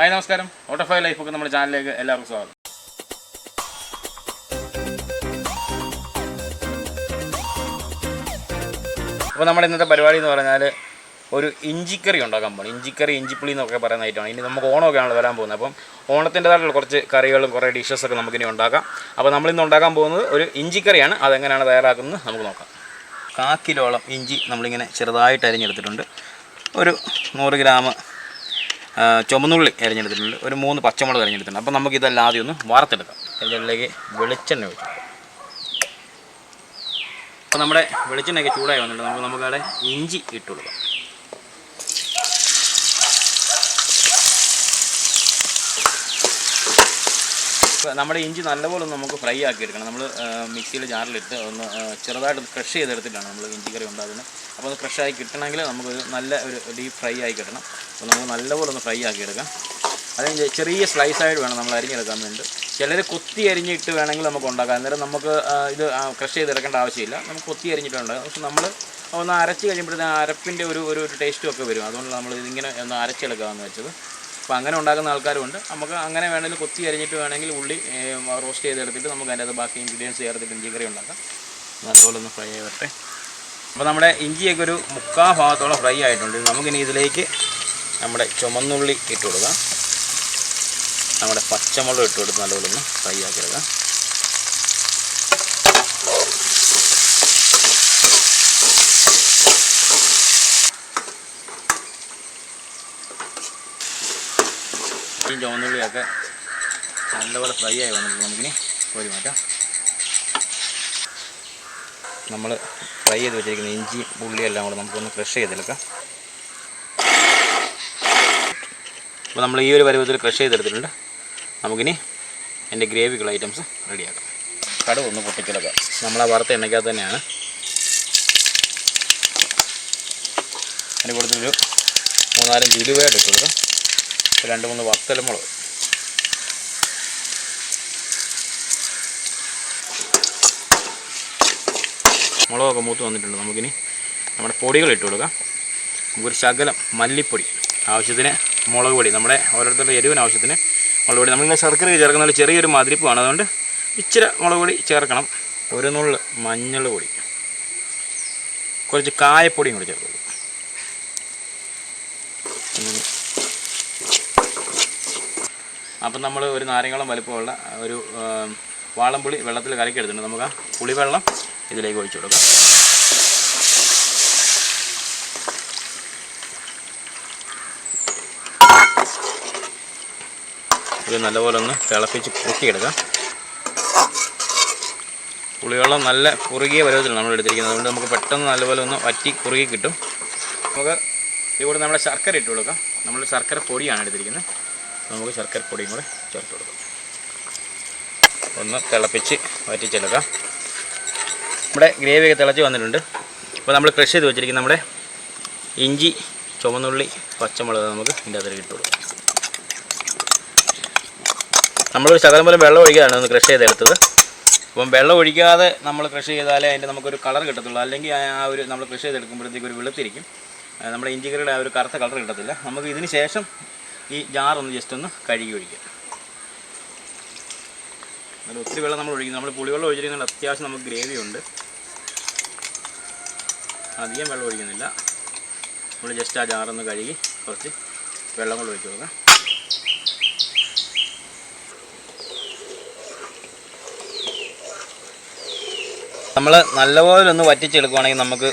Hi നമസ്കാരം. ഓട്ടോഫൈ ഒക്കെ നമ്മുടെ ചാനലിലേക്ക് എല്ലാവർക്കും സ്വാഗതം. അപ്പോൾ നമ്മുടെ ഇന്നത്തെ പരിപാടി എന്ന് പറഞ്ഞാൽ ഒരു ഇഞ്ചിക്കറി ഉണ്ടാക്കാൻ പോകണം ഇഞ്ചിക്കറി ഇഞ്ചിപ്പുളി എന്നൊക്കെ പറയുന്ന ഐറ്റമാണ് ഇനി നമുക്ക് ഓണമൊക്കെയാണ് വരാൻ പോകുന്നത്. അപ്പം ഓണത്തിന്റെതായിട്ടുള്ള കുറച്ച് കറികളും കുറേ ഡിഷസൊക്കെ നമുക്കിനി ഉണ്ടാക്കാം. അപ്പോൾ നമ്മളിന്ന് ഉണ്ടാക്കാൻ പോകുന്നത് ഒരു ഇഞ്ചിക്കറിയാണ്. അതെങ്ങനെയാണ് തയ്യാറാക്കുന്നത് നമുക്ക് നോക്കാം. കാ കിലോളം ഇഞ്ചി നമ്മളിങ്ങനെ ചെറുതായിട്ട് അരിഞ്ഞെടുത്തിട്ടുണ്ട്. ഒരു നൂറ് ഗ്രാം ചുമന്നുള്ളി അരിഞ്ഞെടുത്തിട്ടുണ്ട്. ഒരു മൂന്ന് പച്ചമുളക് അരിഞ്ഞെടുത്തിട്ടുണ്ട്. അപ്പോൾ നമുക്ക് ഇതെല്ലാം ആദ്യം ഒന്ന് വാർത്തെടുക്കാം ഇതിലേക്ക് വെളിച്ചെണ്ണ ഒഴിച്ചു അപ്പോൾ നമ്മുടെ വെളിച്ചെണ്ണയൊക്കെ ചൂടായി വന്നിട്ടുണ്ട്. നമുക്ക് നമുക്കവിടെ ഇഞ്ചി ഇട്ട് കൊടുക്കാം. നമ്മുടെ ഇഞ്ചി നല്ലപോലെ ഒന്ന് നമുക്ക് ഫ്രൈ ആക്കി എടുക്കണം നമ്മൾ മിക്സിയിൽ ജാറിലിട്ട് ഒന്ന് ചെറുതായിട്ട് ക്രഷ് ചെയ്തെടുത്തിട്ടാണ് നമ്മൾ ഇഞ്ചി കറി ഉണ്ടാകുന്നത് അപ്പോൾ ഒന്ന് ക്രഷായി കിട്ടണമെങ്കിൽ നമുക്കൊരു നല്ല ഒരു ഡീപ്പ് ഫ്രൈ ആയി കിട്ടണം. അപ്പോൾ നമുക്ക് നല്ലപോലെ ഒന്ന് ഫ്രൈ ആക്കി എടുക്കാം അതിന് ചെറിയ സ്ലൈസായിട്ട് വേണം നമ്മൾ അരിഞ്ഞെടുക്കാൻ വേണ്ടി ചിലർ കൊത്തി അരിഞ്ഞിട്ട് വേണമെങ്കിൽ നമുക്ക് ഉണ്ടാക്കാം. അന്നേരം നമുക്ക് ഇത് ക്രഷ് ചെയ്തെടുക്കേണ്ട ആവശ്യമില്ല. നമുക്ക് കൊത്തി അരിഞ്ഞിട്ടുണ്ടാകും പക്ഷെ നമ്മൾ ഒന്ന് അരച്ച് കഴിയുമ്പോഴത്തേന് ആ അരപ്പിന്റെ ഒരു ഒരു ടേസ്റ്റും ഒക്കെ വരും. അതുകൊണ്ട് നമ്മൾ ഇതിങ്ങനെ ഒന്ന് അരച്ചെടുക്കാമെന്ന് വെച്ചത്. അപ്പോൾ അങ്ങനെ ഉണ്ടാക്കുന്ന ആൾക്കാരുമുണ്ട്. നമുക്ക് അങ്ങനെ വേണമെങ്കിൽ കൊത്തി അരിഞ്ഞിട്ട് വേണമെങ്കിൽ ഉള്ളി റോസ്റ്റ് ചെയ്തെടുത്തിട്ട് നമുക്ക് അതിന്റെ അത് ബാക്കി ഇൻഗ്രീഡിയൻസ് ചേർത്തിട്ട് ഇഞ്ചി കറി ഉണ്ടാക്കാം. അതുപോലെ ഒന്ന് ഫ്രൈ ആയി അപ്പോൾ നമ്മുടെ ഇഞ്ചിയൊക്കെ ഒരു മുക്കാ ഭാഗത്തോളം ഫ്രൈ ആയിട്ടുണ്ട്. നമുക്കിനി ഇതിലേക്ക് നമ്മുടെ ചുമന്നുള്ളി ഇട്ട് കൊടുക്കാം. നമ്മുടെ പച്ചമുളക് ഇട്ട് കൊടുത്ത് നല്ലപോലെ ഒന്ന് ഫ്രൈ ആക്കി ചുവന്നുള്ളിയൊക്കെ നല്ലപോലെ ഫ്രൈ ആയി വന്നിട്ടുണ്ട്. നമുക്കിനി കോരി മാറ്റാം. നമ്മൾ ഫ്രൈ ചെയ്ത് വെച്ചിരിക്കുന്ന ഇഞ്ചി ഉള്ളിയെല്ലാം കൂടെ നമുക്കൊന്ന് ക്രഷ് ചെയ്തെടുക്കാം. അപ്പോൾ നമ്മൾ ഈ ഒരു പരുവത്തിൽ ക്രഷ് ചെയ്തെടുത്തിട്ടുണ്ട്. നമുക്കിനി എന്റെ ഗ്രേവിക്കുള്ള ഐറ്റംസ് റെഡിയാക്കാം കടുവ ഒന്ന് പൊട്ടിച്ചെടുക്കാം നമ്മൾ ആ വറുത്ത എണ്ണയ്ക്കകത്ത് തന്നെയാണ്. അതിന് കൂടുതലൊരു മൂന്നാലഞ്ച് ഉലുവയായിട്ട് ഇട്ട് കൊടുക്കാം. രണ്ട് മൂന്ന് വത്തലമുളക് മുളകൊക്കെ മൂത്ത് വന്നിട്ടുണ്ട്. നമുക്കിനി നമ്മുടെ പൊടികൾ ഇട്ട് കൊടുക്കാം. നമുക്കൊരു ശകലം മല്ലിപ്പൊടി ആവശ്യത്തിന് മുളക് പൊടി. നമ്മുടെ ഓരോരുത്തരുടെ എരിവിന് ആവശ്യത്തിന് മുളക് പൊടി. നമ്മളിങ്ങനെ ശർക്കര ചേർക്കുന്ന ചെറിയൊരു മതിരിപ്പാണ്. അതുകൊണ്ട് ഇച്ചിരി മുളക് പൊടി ചേർക്കണം. ഒരു നുള്ള് മഞ്ഞൾ പൊടി. കുറച്ച് കായപ്പൊടിയും കൂടി ചേർക്കും അപ്പം നമ്മൾ ഒരു നാരങ്ങളം വലുപ്പമുള്ള ഒരു വാളംപുളി വെള്ളത്തിൽ കലക്കി എടുത്തിട്ടുണ്ട് നമുക്ക് ആ പുളിവെള്ളം ഇതിലേക്ക് ഒഴിച്ചു കൊടുക്കാം. ഇത് നല്ലപോലെ ഒന്ന് തിളപ്പിച്ച് കുറുക്കിയെടുക്കാം. പുളിവെള്ളം നല്ല കുറുകിയ പരുവത്തിലാണ് നമ്മൾ എടുത്തിരിക്കുന്നത്. അതുകൊണ്ട് നമുക്ക് പെട്ടെന്ന് നല്ലപോലെ ഒന്ന് വറ്റി കുറുകി കിട്ടും. നമുക്ക് ഇവിടെ നമ്മുടെ ശർക്കര ഇട്ട് കൊടുക്കാം. നമ്മൾ ശർക്കര പൊടിയാണ് എടുത്തിരിക്കുന്നത്. നമുക്ക് ശർക്കര പൊടിയും കൂടെ ചേർത്ത് കൊടുക്കാം. ഒന്ന് തിളപ്പിച്ച് വറ്റിച്ചെടുക്കാം. നമ്മുടെ ഗ്രേവിയൊക്കെ തിളച്ച് വന്നിട്ടുണ്ട്. അപ്പോൾ നമ്മൾ ക്രഷ് ചെയ്ത് വെച്ചിരിക്കുന്ന നമ്മുടെ ഇഞ്ചി ചുവന്നുള്ളി പച്ചമുളക് നമുക്ക് ഇതിന്റെ അതിൽ ഇട്ട് കൊടുക്കാം. നമ്മളൊരു ശകലം പോലും വെള്ളം ഒഴിക്കാതാണ് ഒന്ന് ക്രഷ് ചെയ്തെടുത്തത്. അപ്പം വെള്ളം ഒഴിക്കാതെ നമ്മൾ കൃഷി ചെയ്താലേ അതിന്റെ നമുക്കൊരു കളർ കിട്ടത്തുള്ളൂ. അല്ലെങ്കിൽ ആ ഒരു നമ്മൾ കൃഷി ചെയ്തെടുക്കുമ്പോഴത്തേക്ക് ഒരു വെളുത്തിരിക്കും. നമ്മുടെ ഇഞ്ചിക്കറിയുടെ ആ ഒരു കറുത്ത കളർ കിട്ടത്തില്ല. നമുക്ക് ഇതിന് ശേഷം ഈ ജാറൊന്ന് ജസ്റ്റ് ഒന്ന് കഴുകി ഒഴിക്കുക. എന്നാലും ഒത്തിരി വെള്ളം നമ്മൾ ഒഴിക്കുന്നു. നമ്മൾ പുളിവെള്ളം ഒഴിച്ചിരിക്കുന്നത് അത്യാവശ്യം നമുക്ക് ഗ്രേവി ഉണ്ട്. അധികം വെള്ളം ഒഴിക്കുന്നില്ല. നമ്മൾ ജസ്റ്റ് ആ ജാറൊന്ന് കഴുകി കുറച്ച് വെള്ളം കൂടെ ഒഴിച്ച് കൊടുക്കാം. നമ്മൾ നല്ലപോലെ ഒന്ന് വറ്റിച്ചെടുക്കുവാണെങ്കിൽ നമുക്ക്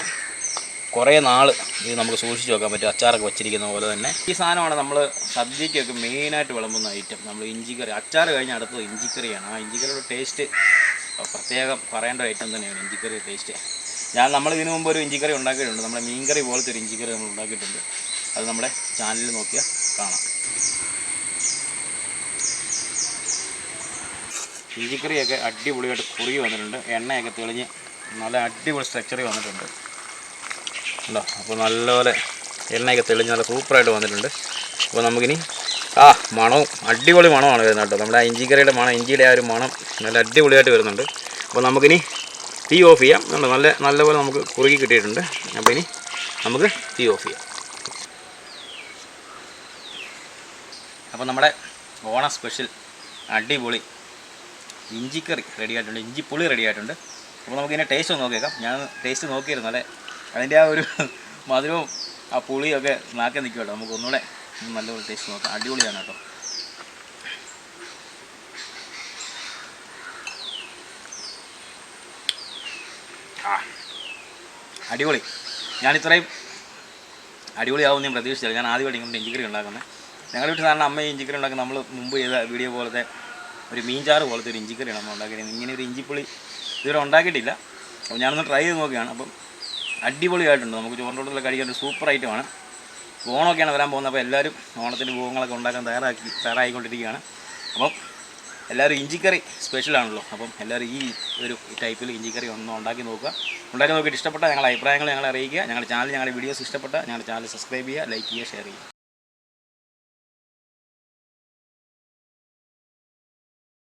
കുറേ നാൾ ഇത് നമുക്ക് സൂക്ഷിച്ച് വെക്കാൻ പറ്റും. അച്ചാറൊക്കെ വെച്ചിരിക്കുന്ന പോലെ തന്നെ. ഈ സാധനമാണ് നമ്മൾ സദ്യക്കൊക്കെ മെയിനായിട്ട് വിളമ്പുന്ന ഐറ്റം നമ്മൾ ഇഞ്ചിക്കറി. അച്ചാർ കഴിഞ്ഞ അടുത്തത് ഇഞ്ചിക്കറിയാണ്. ആ ഇഞ്ചിക്കറിയുടെ ടേസ്റ്റ് പ്രത്യേകം പറയേണ്ട ഐറ്റം തന്നെയാണ് ഇഞ്ചിക്കറി ടേസ്റ്റ് ഞാൻ നമ്മൾ ഇതിനു മുമ്പ് ഒരു ഇഞ്ചിക്കറി ഉണ്ടാക്കിയിട്ടുണ്ട്. നമ്മുടെ മീൻകറി പോലത്തെ ഒരു ഇഞ്ചിക്കറി നമ്മൾ ഉണ്ടാക്കിയിട്ടുണ്ട്. അത് നമ്മുടെ ചാനലിൽ നോക്കിയാൽ കാണാം. ഇഞ്ചിക്കറിയൊക്കെ അടിപൊളിയായിട്ട് കുറുകി വന്നിട്ടുണ്ട്. എണ്ണയൊക്കെ തെളിഞ്ഞ് നല്ല അടിപൊളി സ്ട്രക്ചറിൽ വന്നിട്ടുണ്ട്. ഉണ്ടോ? അപ്പോൾ നല്ലപോലെ എണ്ണയൊക്കെ തെളിഞ്ഞ് നല്ല സൂപ്പറായിട്ട് വന്നിട്ടുണ്ട്. അപ്പോൾ നമുക്കിനി ആ മണവും അടിപൊളി മണമാണ് വരുന്നത് കേട്ടോ. നമ്മുടെ ഇഞ്ചിക്കറിയുടെ മണം ഇഞ്ചിയുടെ ആ ഒരു മണം നല്ല അടിപൊളിയായിട്ട് വരുന്നുണ്ട്. അപ്പോൾ നമുക്കിനി തീ ഓഫ് ചെയ്യാം. കണ്ടോ? നല്ല നല്ലപോലെ നമുക്ക് കുറുകി കിട്ടിയിട്ടുണ്ട്. അപ്പോൾ ഇനി നമുക്ക് തീ ഓഫ് ചെയ്യാം. അപ്പോൾ നമ്മുടെ ഓണ സ്പെഷ്യൽ അടിപൊളി ഇഞ്ചിക്കറി റെഡി ആയിട്ടുണ്ട്. ഇഞ്ചിപ്പുളി റെഡി ആയിട്ടുണ്ട്. അപ്പോൾ നമുക്ക് ഇതിന്റെ ടേസ്റ്റ് ഒന്ന് നോക്കിയേക്കാം. ഞാൻ ടേസ്റ്റ് നോക്കിയിരുന്നു അല്ലേ അതിന്റെ ആ ഒരു മധുരവും ആ പുളിയൊക്കെ നാക്കി കേട്ടോ. നമുക്ക് ഒന്നുകൂടെ ഒന്ന് നല്ലപോലെ ടേസ്റ്റ് നോക്കാം. അടിപൊളിയാണ് കേട്ടോ. അടിപൊളി. ഞാനിത്രയും അടിപൊളിയാവും ഞാൻ പ്രതീക്ഷിച്ചില്ല. ഞാൻ ആദ്യമായിട്ട് ഇങ്ങനെ ഇഞ്ചിക്കറി ഉണ്ടാക്കുന്നത്. ഞങ്ങളുടെ വീട്ടിൽ സാധാരണ അമ്മ ഇഞ്ചിക്കറി ഉണ്ടാക്കുന്നത് നമ്മൾ മുമ്പ് ചെയ്ത വീഡിയോ പോലത്തെ ഒരു മീൻചാറ് പോലത്തെ ഒരു ഇഞ്ചിക്കറിയാണ് നമ്മൾ ഉണ്ടാക്കിയത് ഇങ്ങനെ ഒരു ഇഞ്ചിപ്പുളി ഇതുവരെ ഉണ്ടാക്കിയിട്ടില്ല. അപ്പോൾ ഞാനൊന്ന് ട്രൈ ചെയ്ത് നോക്കുകയാണ്. അപ്പം അടിപൊളിയായിട്ടുണ്ട്. നമുക്ക് ചോറിന്റെ കഴിക്കാൻ ഒരു സൂപ്പർ ഐറ്റമാണ് ഓണമൊക്കെയാണ് വരാൻ പോകുന്നത്. അപ്പോൾ എല്ലാവരും ഓണത്തിന്റെ വിഭവങ്ങളൊക്കെ ഉണ്ടാക്കാൻ തയ്യാറാക്കി തയ്യാറായിക്കൊണ്ടിരിക്കുകയാണ്. അപ്പം എല്ലാവരും ഇഞ്ചിക്കറി സ്പെഷ്യലാണല്ലോ അപ്പം എല്ലാവരും ഈ ഒരു ടൈപ്പിൽ ഇഞ്ചിക്കറി ഒന്ന് ഉണ്ടാക്കി നോക്കുക. ഉണ്ടാക്കി നോക്കിയിട്ട് ഇഷ്ടപ്പെട്ട ഞങ്ങളുടെ അഭിപ്രായങ്ങൾ ഞങ്ങളെ അറിയിക്കുക. ഞങ്ങളുടെ ചാനൽ ഞങ്ങളുടെ വീഡിയോസ് ഇഷ്ടപ്പെട്ട ഞങ്ങളുടെ ചാനൽ സബ്സ്ക്രൈബ് ചെയ്യുക ലൈക്ക് ചെയ്യുക ഷെയർ ചെയ്യുക.